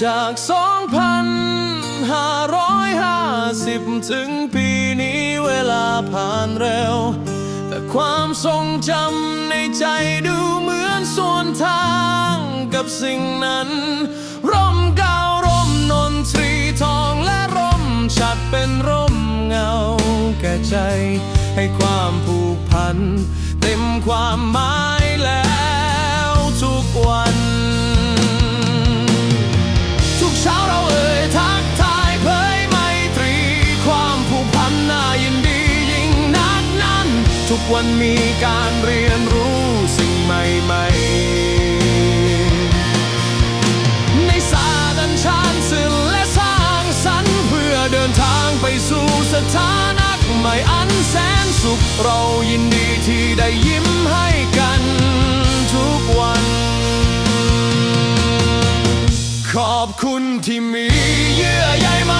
จากสองพันห้าร้อยห้าสิบถึงปีนี้เวลาผ่านเร็ว แต่ความทรงจำในใจดูเหมือนส่วนทางกับสิ่งนั้น ร่มเการ่มนนทรีทองและร่มฉัดเป็นร่มเงาแก่ใจ ให้ความผูกพัน เต็มความหมายแล้ว ทุกวันมีการเรียนรู้สิ่งใหม่ๆ ในศาสตร์อันชาญศิลป์และสร้างสรรค์เพื่อเดินทางไปสู่สถานะใหม่อันแสนสุขเรายินดีที่ได้ยิ้มให้กันทุกวัน ขอบคุณที่มีเยื่อใยไม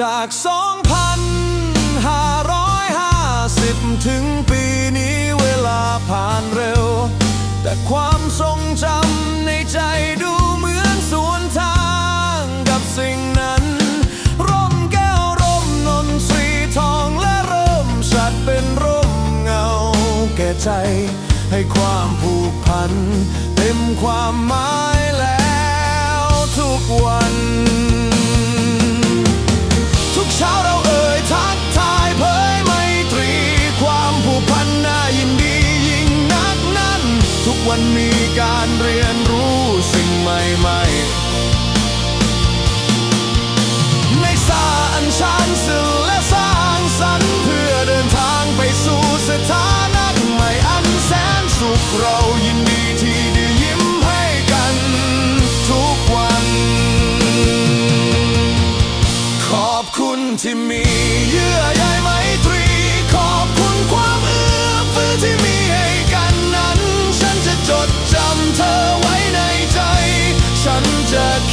จากสองพันห้าร้อยห้าสิบถึงปีนี้เวลาผ่านเร็ว แต่ความทรงจำในใจดูเหมือนสวนทางกับสิ่งนั้น ร่มแก้วร่มนนทรีทองและร่มชัดเป็นร่มเงา แก่ใจ ให้ความผูกพัน เต็มความหมายแล้วทุกวัน ทุกวันมีการเรียนรู้สิ่งใหม่ๆ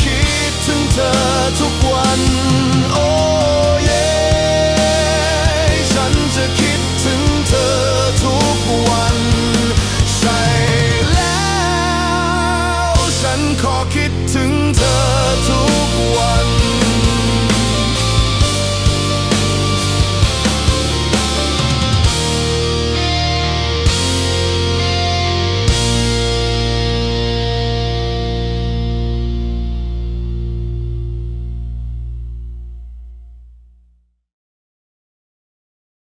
คิดถึงเธอทุกวันโอ้